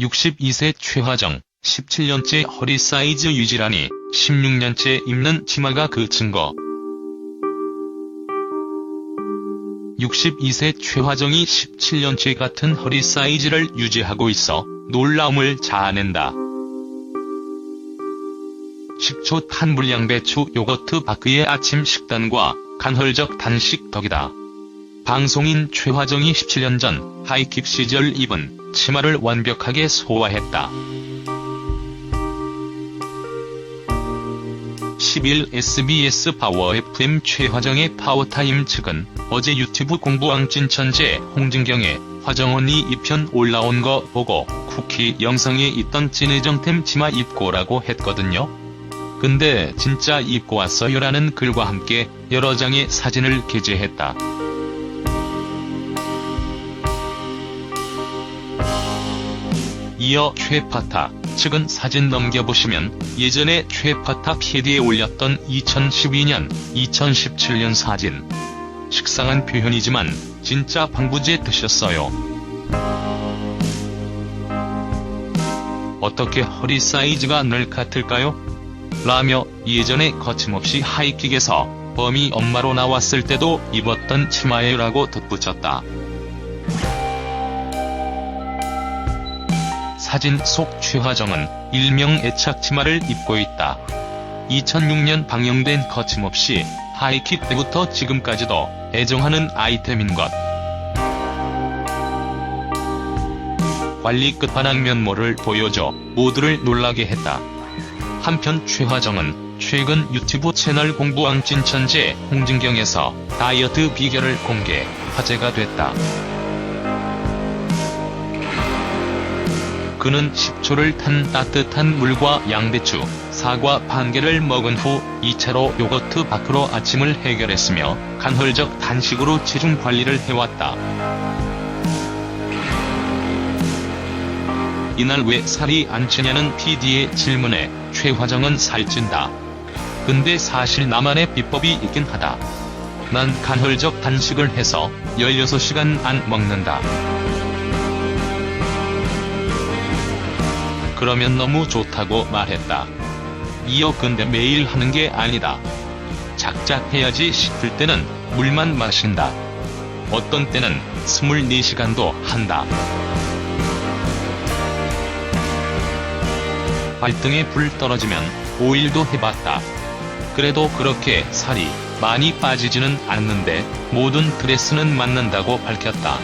62세 최화정, 17년째 허리 사이즈 유지라니 16년째 입는 치마가 그 증거. 62세 최화정이 17년째 같은 허리 사이즈를 유지하고 있어 놀라움을 자아낸다. 식초 탄 물양배추 요거트 바크의 아침 식단과 간헐적 단식 덕이다. 방송인 최화정이 17년 전 하이킥 시절 입은 치마를 완벽하게 소화했다. 10일 SBS 파워 FM 최화정의 파워타임 측은 어제 유튜브 공부왕 찐천재 홍진경의 화정 언니 2편 올라온 거 보고 쿠키 영상에 있던 찐의정템 치마 입고라고 했거든요. 근데 진짜 입고 왔어요라는 글과 함께 여러 장의 사진을 게재했다. 이어 최파타 측은 사진 넘겨보시면 예전에 최파타 PD에 올렸던 2012년, 2017년 사진. 식상한 표현이지만 진짜 방부제 드셨어요. 어떻게 허리 사이즈가 늘 같을까요? 라며 예전에 거침없이 하이킥에서 범이 엄마로 나왔을 때도 입었던 치마예라고 덧붙였다. 사진 속 최화정은 일명 애착 치마를 입고 있다. 2006년 방영된 거침없이 하이킥 때부터 지금까지도 애정하는 아이템인 것. 관리 끝판왕 면모를 보여줘 모두를 놀라게 했다. 한편 최화정은 최근 유튜브 채널 공부왕 찐천재 홍진경에서 다이어트 비결을 공개, 화제가 됐다. 그는 10초를 탄 따뜻한 물과 양배추, 사과 반 개를 먹은 후 2차로 요거트 밖으로 아침을 해결했으며 간헐적 단식으로 체중 관리를 해왔다. 이날 왜 살이 안 찌냐는 PD의 질문에 최화정은 살찐다. 근데 사실 나만의 비법이 있긴 하다. 난 간헐적 단식을 해서 16시간 안 먹는다. 그러면 너무 좋다고 말했다. 이어 근데 매일 하는 게 아니다. 작작 해야지 싶을 때는 물만 마신다. 어떤 때는 24시간도 한다. 발등에 불 떨어지면 5일도 해봤다. 그래도 그렇게 살이 많이 빠지지는 않는데 모든 드레스는 맞는다고 밝혔다.